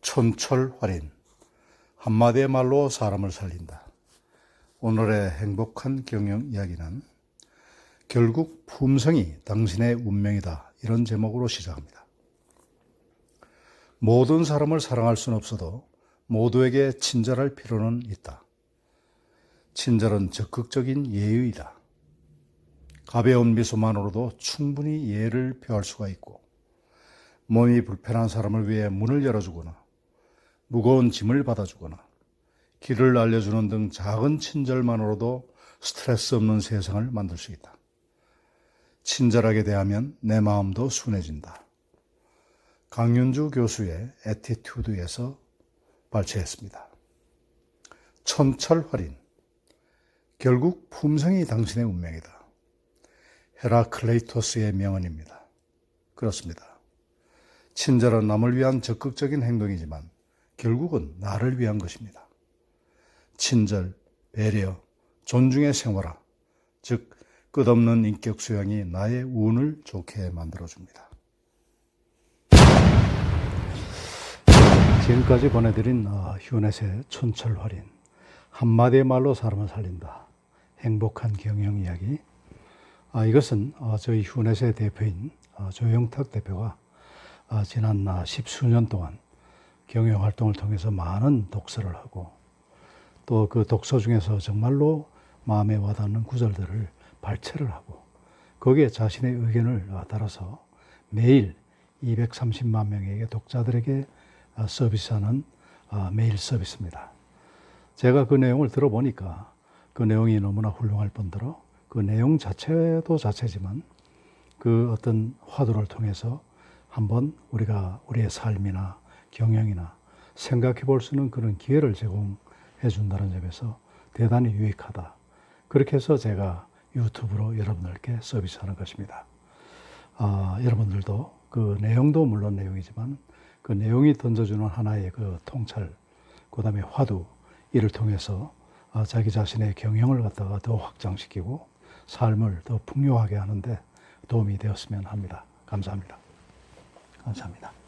촌철활인 한마디의 말로 사람을 살린다. 오늘의 행복한 경영 이야기는 결국 품성이 당신의 운명이다. 이런 제목으로 시작합니다. 모든 사람을 사랑할 수는 없어도 모두에게 친절할 필요는 있다. 친절은 적극적인 예의이다. 가벼운 미소만으로도 충분히 예를 표할 수가 있고 몸이 불편한 사람을 위해 문을 열어주거나 무거운 짐을 받아주거나 길을 알려주는 등 작은 친절만으로도 스트레스 없는 세상을 만들 수 있다. 친절하게 대하면 내 마음도 순해진다. 강윤주 교수의 에티튜드에서 발췌했습니다. 천철활인. 결국 품성이 당신의 운명이다. 헤라클레이토스의 명언입니다. 그렇습니다. 친절은 남을 위한 적극적인 행동이지만 결국은 나를 위한 것입니다. 친절, 배려, 존중의 생활화, 즉 끝없는 인격 수양이 나의 운을 좋게 만들어줍니다. 지금까지 보내드린 어, 휴넷의 촌철활인 한마디의 말로 사람을 살린다. 행복한 경영 이야기. 아, 이것은 어, 저희 휴넷의 대표인 어, 조영탁 대표가 어, 지난 아, 십수년 동안 경영 활동을 통해서 많은 독서를 하고 또 그 독서 중에서 정말로 마음에 와닿는 구절들을 발췌를 하고 거기에 자신의 의견을 어, 따라서 매일 230만 명에게 독자들에게 어, 서비스하는 어, 메일 서비스입니다. 제가 그 내용을 들어보니까 그 내용이 너무나 훌륭할 뿐더러 그 내용 자체도 자체지만 그 어떤 화두를 통해서 한번 우리가 우리의 삶이나 경영이나 생각해 볼 수 있는 그런 기회를 제공해 준다는 점에서 대단히 유익하다. 그렇게 해서 제가 유튜브로 여러분들께 서비스하는 것입니다. 아, 여러분들도 그 내용도 물론 내용이지만 그 내용이 던져주는 하나의 그 통찰, 그 다음에 화두, 이를 통해서 아, 자기 자신의 경영을 갖다가 더 확장시키고 삶을 더 풍요하게 하는데 도움이 되었으면 합니다. 감사합니다. 감사합니다.